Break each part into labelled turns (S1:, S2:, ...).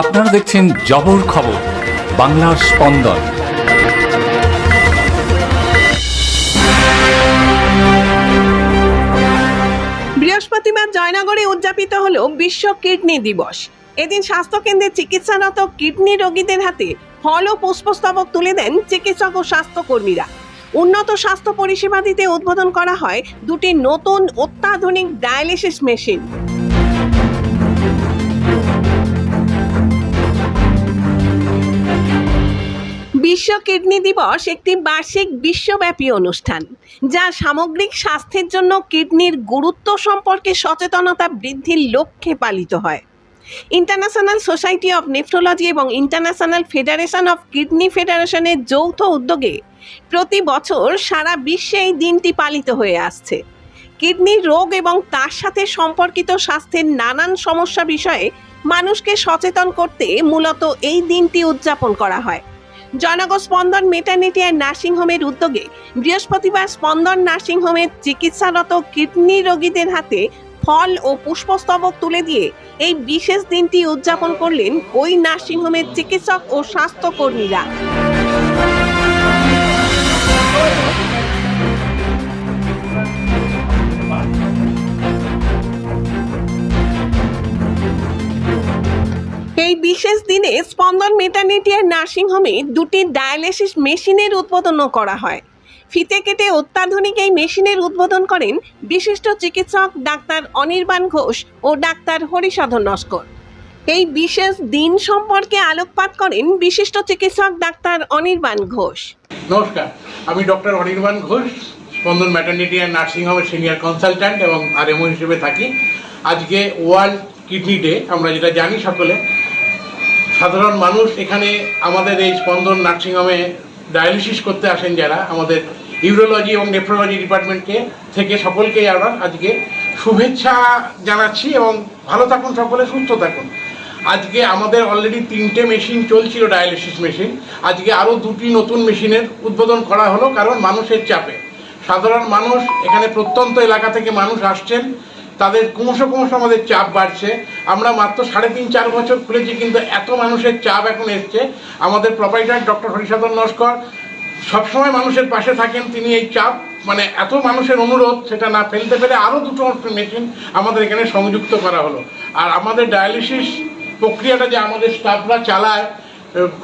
S1: আপনারা দেখছেন জবর খবর, বাংলার স্পন্দন।
S2: বৃহস্পতিবার জয়নগরে উদযাপিত হল বিশ্ব কিডনি দিবস। এদিন স্বাস্থ্যকেন্দ্রে চিকিৎসারত কিডনি রোগীদের হাতে ফল ও পুষ্পস্তবক তুলে দেন চিকিৎসক ও স্বাস্থ্যকর্মীরা। উন্নত স্বাস্থ্য পরিষেবা দিতে উদ্বোধন করা হয় দুটি নতুন অত্যাধুনিক ডায়ালিসিস মেশিন। বিশ্ব কিডনি দিবস একটি বার্ষিক বিশ্বব্যাপী অনুষ্ঠান, যা সামগ্রিক স্বাস্থ্যের জন্য কিডনির গুরুত্ব সম্পর্কে সচেতনতা বৃদ্ধির লক্ষ্যে পালিত হয়। ইন্টারন্যাশনাল সোসাইটি অফ নেফ্রোলজি এবং ইন্টারন্যাশনাল ফেডারেশন অফ কিডনি ফেডারেশনের যৌথ উদ্যোগে প্রতি বছর সারা বিশ্বে এই দিনটি পালিত হয়ে আসছে। কিডনির রোগ এবং তার সাথে সম্পর্কিত স্বাস্থ্যের নানান সমস্যা বিষয়ে মানুষকে সচেতন করতে মূলত এই দিনটি উদযাপন করা হয়। জয়নগর স্পন্দন মেটার্নিটি অ্যান্ড নার্সিং হোমের উদ্যোগে বৃহস্পতিবার স্পন্দন নার্সিংহোমের চিকিৎসারত কিডনি রোগীদের হাতে ফল ও পুষ্পস্তবক তুলে দিয়ে এই বিশেষ দিনটি উদযাপন করলেন ওই নার্সিংহোমের চিকিৎসক ও স্বাস্থ্যকর্মীরা। বিশেষ দিনে স্পন্দন মেটার্নিটি আর নার্সিং হোমে দুটি ডায়ালিসিস মেশিনের উদ্বোধনও করা হয়। ফিতে কেটে অত্যাধুনিক এই মেশিনের উদ্বোধন করেন বিশিষ্ট চিকিৎসক ডাক্তার অনির্বাণ ঘোষ ও ডাক্তার হরিসাধন নস্কর। এই বিশেষ দিন সম্পর্কে আলোকপাত করেন বিশিষ্ট চিকিৎসক ডাক্তার অনির্বাণ ঘোষ।
S3: নমস্কার, আমি doctor Anirban Ghosh, Spandan maternity and nursing হোমের সিনিয়র কনসালট্যান্ট এবং আর আরএমও হিসেবে থাকি। আজকে ওয়ার্ল্ড কিডনি ডে, আমরা যেটা জানি সকলে সাধারণ মানুষ এখানে আমাদের এই স্পন্দন নার্সিং হোমে ডায়ালিসিস করতে আসেন যারা, আমাদের ইউরোলজি এবং নেফ্রোলজি ডিপার্টমেন্টকে থেকে সকলকেই আমরা আজকে শুভেচ্ছা জানাচ্ছি এবং ভালো থাকুন সকলে, সুস্থ থাকুন। আজকে আমাদের অলরেডি তিনটে মেশিন চলছিল ডায়ালিসিস মেশিন আজকে আরও দুটি নতুন মেশিনের উদ্বোধন করা হলো, কারণ মানুষের চাপে। সাধারণ মানুষ এখানে প্রত্যন্ত এলাকা থেকে মানুষ আসছেন। তাদের ক্রমশ ক্রমশ আমাদের চাপ বাড়ছে। আমরা মাত্র সাড়ে তিন, চার বছর খুলেছি, কিন্তু এত মানুষের চাপ এখন এসছে। আমাদের প্রোপাইটার ডক্টর হরিসাধন নস্কর, সবসময় মানুষের পাশে থাকেন, তিনি এই চাপ মানে এত মানুষের অনুরোধ, সেটা না ফেলতে পেরে আরও দুটো মেশিন আমাদের এখানে সংযুক্ত করা হলো। আর আমাদের ডায়ালিসিস প্রক্রিয়াটা যে আমাদের স্টাফরা চালায়,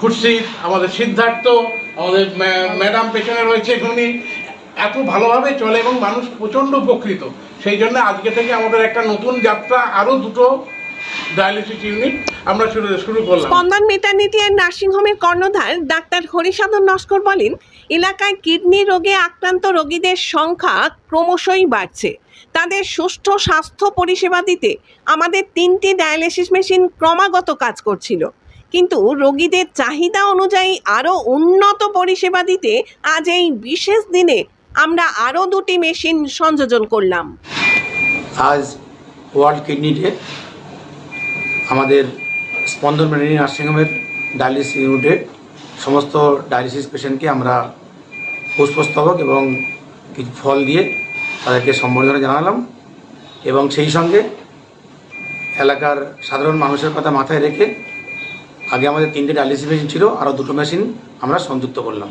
S3: খুরশিদ, আমাদের সিদ্ধার্থ, আমাদের ম্যাডাম পেছনে রয়েছে উনি এত ভালোভাবে চলে এবং মানুষ প্রচণ্ড উপকৃত। সেই জন্য আজকে থেকে আমাদের একটা নতুন যাত্রা আরও দুটো আমরা
S2: স্পন্দন কর্ণধার ডাক্তার হরিসাধন নস্কর বলেন, এলাকায় কিডনি রোগে আক্রান্ত রোগীদের সংখ্যা ক্রমশই বাড়ছে। তাদের সুষ্ঠু স্বাস্থ্য পরিষেবা দিতে আমাদের তিনটি ডায়ালিসিস মেশিন ক্রমাগত কাজ করছিল। কিন্তু রোগীদের চাহিদা অনুযায়ী আরও উন্নত পরিষেবা দিতে আজ এই বিশেষ দিনে আমরা আরও দুটি মেশিন সংযোজন করলাম।
S4: আজ ওয়ার্ল্ড কিডনি ডে। আমাদের স্পন্দন মেডিনি নার্সিংহোমের ডায়ালিসিস ইউনিটে সমস্ত ডায়ালিসিস পেশেন্টকে আমরা পুষ্পস্তবক এবং কিছু ফল দিয়ে তাদেরকে সম্বর্ধনা জানালাম এবং সেই সঙ্গে এলাকার সাধারণ মানুষের কথা মাথায় রেখে আগে আমাদের তিনটে ডায়ালিসিস মেশিন ছিল, আরও দুটো মেশিন আমরা সংযুক্ত করলাম।